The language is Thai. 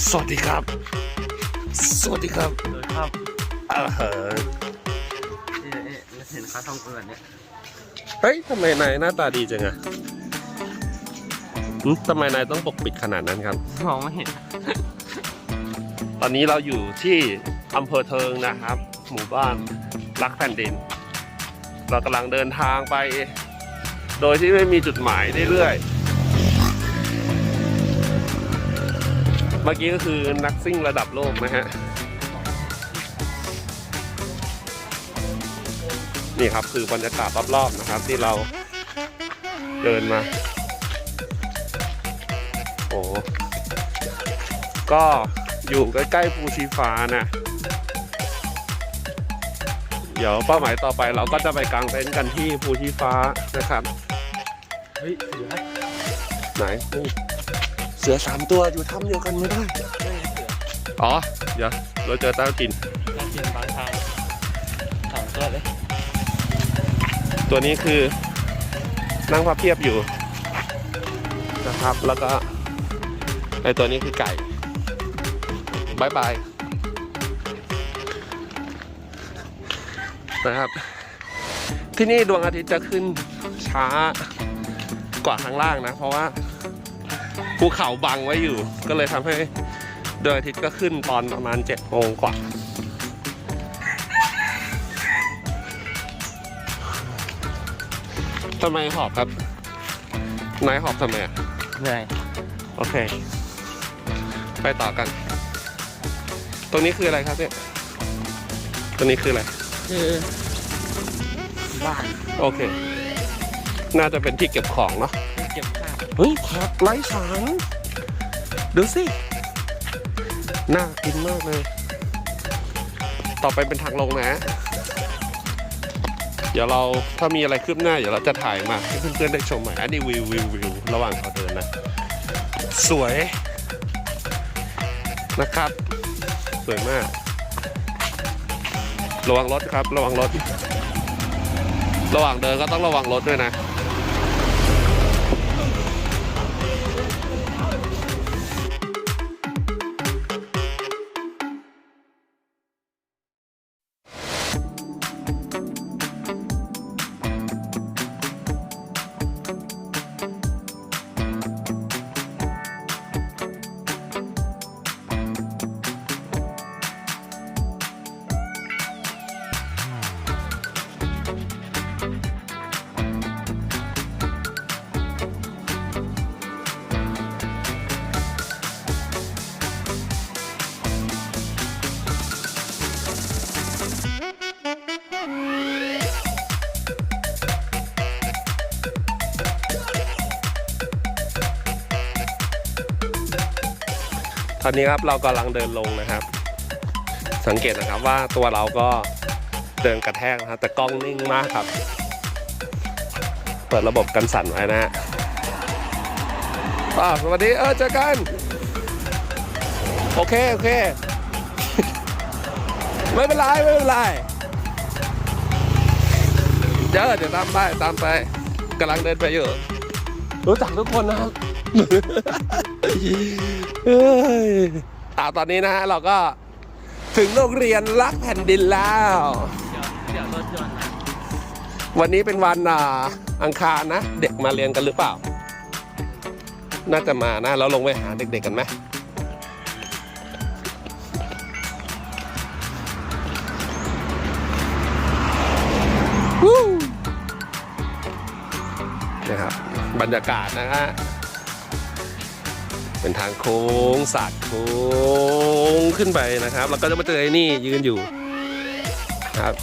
สวัสดีครับ สวัสดีครับโดยครับเออเหอะนี่นี่เห็นเขาทำกันแบบเนี้ยเฮ้ยทำไมนายหน้าตาดีจังอะหึทำไมนายต้องปกปิดขนาดนั้นครับ มองไม่เห็น ตอนนี้เราอยู่ที่อำเภอเทิงนะครับ หมู่บ้านรักแผ่นดิน เรากำลังเดินทางไป โดยที่ไม่มีจุดหมายเรื่อยๆ เมื่อกี้ก็คือนักซิ่งระดับโลกนะฮะ นี่ครับคือบรรยากาศรอบๆนะครับที่เราเดินมา โอ้ก็อยู่ใกล้ๆภูชีฟ้านะเดี๋ยวเป้าหมายต่อไปเราก็จะไปกางเต็นท์กันที่ภูชีฟ้านะครับ เฮ้ยเสือไหนนี่ เสือสามตัวอยู่ถ้ำเดียวกันไม่ได้เสืออ๋อ เดี๋ยว เราเจอเต้ากิน การกินบางทางสองตัวเลยตัวนี้คือนั่งพับเพียบอยู่นะครับ แล้วก็ไอตัวนี้คือไก่บายบายนะครับ ที่นี่ดวงอาทิตย์จะขึ้นช้ากว่าข้างล่างนะ เพราะว่า ภูเขาบังไว้อยู่ ก็เลยทำให้ดวงอาทิตย์ก็ขึ้นตอนประมาณ7จ็ดโมงกว่าทำไมหอบครับ นายหอบทำไมอะเหนื่อยโอเค ไปต่อกัน ตรงนี้คืออะไรครับเนี่ยตรงนี้คืออะไร คือบ้าน โอเค น่าจะเป็นที่เก็บของเนาะ เก็บข้าวเฮ้ยผักไร้สารดูสิ น่ากินมากเลย ต่อไปเป็นทางลงนะ เดี๋ยวเราถ้ามีอะไรคืบหน้า เดี๋ยวเราจะถ่ายมาให้เพื่อนๆได้ชมใหม่อันนี้วิววิววิวระหว่างเราเดินนะ สวยนะครับ สวยมาก ระวังรถครับ ระวังรถ ระหว่างเดินก็ต้องระวังรถด้วยนะ ตอนนี้ครับเรากำลังเดินลงนะครับ สังเกตนะครับว่าตัวเราก็เดินกระแทกนะครับแต่กล้องนิ่งมากครับ เปิดระบบกันสั่นไว้นะฮะอ่าสวัสดีเออเจอกัน โอเค โอเค ไม่เป็นไร ไม่เป็นไรเดี๋ยวเดี๋ยวตามไปตามไปกำลังเดินไปอยู่ รู้จักทุกคนนะครับ เอ้ยอ่าตอนนี้นะฮะเราก็ถึงโรงเรียนรักแผ่นดินแล้ว เดี๋ยวเดี๋ยวรถยนต์นะวันนี้เป็นวันอ่าอังคารนะ เด็กมาเรียนกันหรือเปล่า น่าจะมานะ เราลงไปหาเด็ก ๆกันไหมวู้นี่ครับบรรยากาศนะฮะ เป็นทางโค้งสาดโค้งขึ้นไปนะครับ แล้วก็จะมาเจอไอ้นี่ยืนอยู่ครับ